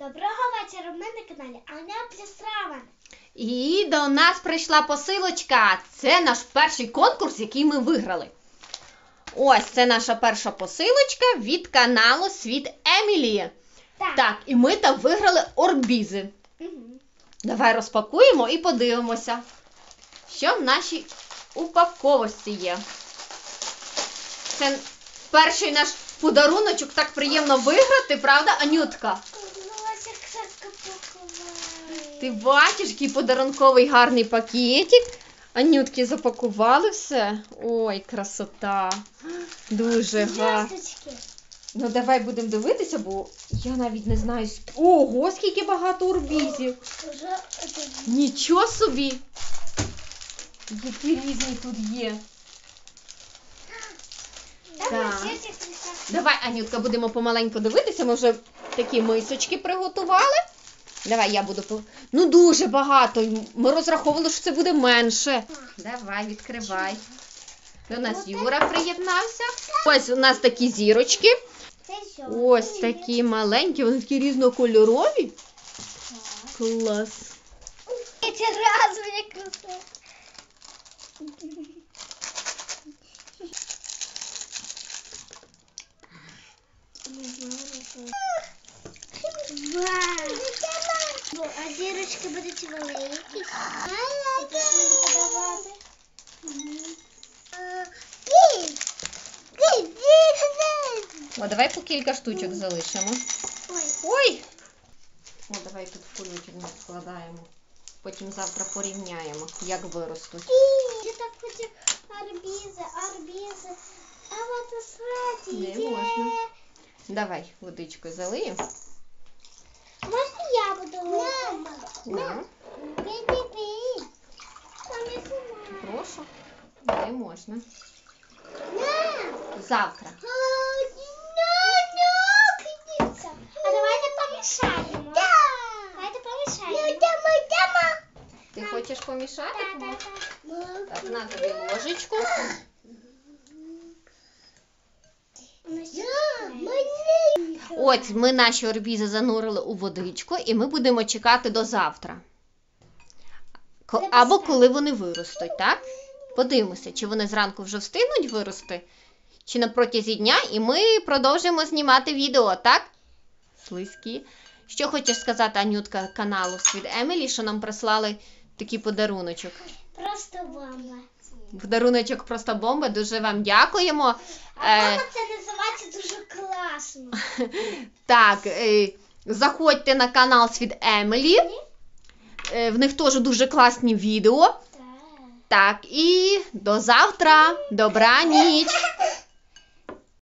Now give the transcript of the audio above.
Доброго вечора, ми на каналі Аня плюс. І до нас прийшла посилочка. Це наш перший конкурс, який ми виграли. Ось це наша перша посилочка від каналу Світ Емілі. Так. Так, і ми там виграли орбізи. Мгм. Давай розпакуємо і подивимося, що в нашій упаковості є. Це перший наш подаруночок, так приємно виграти, правда, Анютка? Ось як садка пакувала. Ти бачиш, який подарунковий гарний пакетик. Анютки запакували все. Ой, красота. Дуже гарно. Ну давай будемо дивитися, бо я навіть не знаю. Ого, скільки багато один. Нічого собі. Які різні тут є. Так. Давай, Анютка, будемо помаленьку дивитися. Ми вже такі мисочки приготували. Давай я буду по. Ну дуже багато. Ми розраховували, що це буде менше. Давай, відкривай. До нас Юра приєднався. Ось у нас такі зірочки. Ось такі маленькі, вони такі різнокольорові. Клас. Це разові краса. Вау! А будуть великі. подавати. О, давай по кілька штучок залишимо. Ой! О, давай тут в ми складаємо. Потім завтра порівняємо, як виростуть. я так хочу арбізи, арбізи. А вот у Не можна. Давай водичкою залиємо. Можна я буду лити? На, Пі-пі-пі. Там я сама. прошу. Не можна. На. Завтра. А давайте помішаємо. Давайте помішаємо. Ти хочеш помішати? Так, так, так. Так, на тобі ложечку. Ось ми наші орбізи занурили у водичку, і ми будемо чекати до завтра. Або коли вони виростуть, так? Подивимося, чи вони зранку вже встигнуть вирости, чи на протязі дня, і ми продовжимо знімати відео, так? Слизькі. Що хочеш сказати, Анютка, каналу Світ Емілі, що нам прислали такий подаруночок? Просто бомба. Подаруночок просто бомба. Дуже вам дякуємо. А Е, мама це називається дуже класно. Так, е, заходьте на канал Світ Емелі. Е, в них теж дуже класні відео. Так. Так, і до завтра. Добра ніч.